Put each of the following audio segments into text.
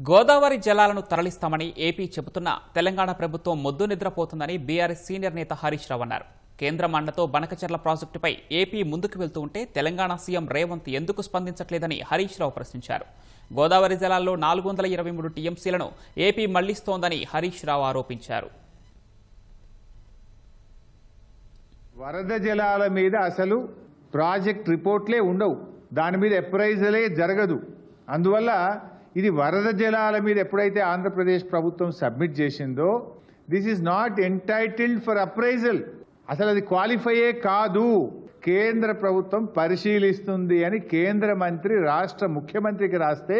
గోదావరి జలాలను తరలిస్తామని ఏపీ చెబుతున్నా. తెలంగాణ ప్రభుత్వం మొద్దు నిద్రపోతుందని బీఆర్ఎస్ సీనియర్ నేత హరీష్ రావు అన్నారు. కేంద్రం అండతో బనకచెర్ల ప్రాజెక్టుపై ఏపీ ముందుకు వెళ్తూ ఉంటే తెలంగాణ సీఎం రేవంత్ ఎందుకు స్పందించట్లేదని హరీష్ రావు ప్రశ్నించారు. గోదావరి జలాల్లో నాలుగు వందల ఇరవై మూడు టీఎంసీలను ఏపీ మళ్ళిస్తోందని హరీష్ రావు ఆరోపించారు. వరద జలాల మీద అసలు ప్రాజెక్ట్ రిపోర్ట్లే ఉండవు. దాని మీద ఎప్రైజలే జరగదు. అందువల్ల ఇది వరద జలాల మీద ఎప్పుడైతే ఆంధ్రప్రదేశ్ ప్రభుత్వం సబ్మిట్ చేసిందో this is not entitled for appraisal అసలు అది క్వాలిఫైయే కాదు. కేంద్ర ప్రభుత్వం పరిశీలిస్తుంది అని కేంద్ర మంత్రి రాష్ట్ర ముఖ్యమంత్రికి రాస్తే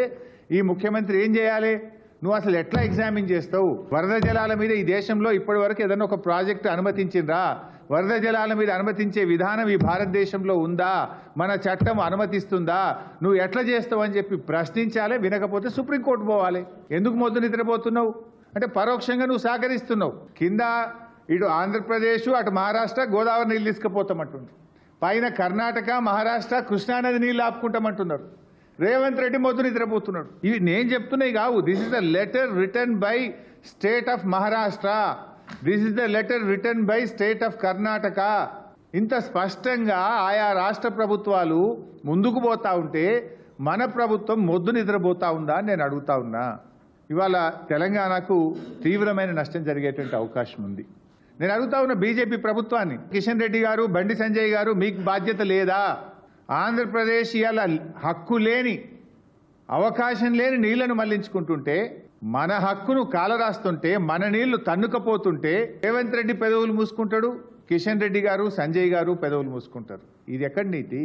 ఈ ముఖ్యమంత్రి ఏం చేయాలి? నువ్వు అసలు ఎట్లా ఎగ్జామిన్ చేస్తావు? వరద జలాల మీద ఈ దేశంలో ఇప్పటి వరకు ఏదైనా ఒక ప్రాజెక్టు అనుమతించిందా? వరద జలాల మీద అనుమతించే విధానం ఈ భారతదేశంలో ఉందా? మన చట్టం అనుమతిస్తుందా? నువ్వు ఎట్లా చేస్తావు అని చెప్పి ప్రశ్నించాలి వినకపోతే సుప్రీంకోర్టు పోవాలి. ఎందుకు మొద్దు నిద్రపోతున్నావు? అంటే పరోక్షంగా నువ్వు సహకరిస్తున్నావు. కింద ఇటు ఆంధ్రప్రదేశ్ అటు మహారాష్ట్ర గోదావరి నీళ్ళు తీసుకుపోతామంటుంది. పైన కర్ణాటక మహారాష్ట్ర కృష్ణానది నీళ్ళు ఆపుకుంటామంటున్నారు. రేవంత్ రెడ్డి మొద్దు నిద్రపోతున్నాడు. ఇవి నేను చెప్తున్నాయి కావు. This is the letter return by state of Maharashtra this is the letter return by state of Karnataka ఇంత స్పష్టంగా ఆయా రాష్ట్ర ప్రభుత్వాలు ముందుకు పోతా ఉంటే మన ప్రభుత్వం మొద్దు నిద్రపోతా ఉందా అని నేను అడుగుతా ఉన్నా. ఇవాళ తెలంగాణకు తీవ్రమైన నష్టం జరిగేటువంటి అవకాశం ఉంది. నేను అడుగుతా ఉన్న బీజేపీ ప్రభుత్వాన్ని కిషన్ రెడ్డి గారు బండి సంజయ్ గారు మీకు బాధ్యత లేదా? ఆంధ్రప్రదేశ్ ఇవాళ హక్కు లేని అవకాశం లేని నీళ్ళను మళ్ళించుకుంటుంటే మన హక్కును కాలరాస్తుంటే మన నీళ్ళు తన్నుకపోతుంటే రేవంత్ రెడ్డి పెదవులు మూసుకుంటాడు కిషన్ రెడ్డి గారు సంజయ్ గారు పెదవులు మూసుకుంటారు. ఇది ఎక్కడి నీతి?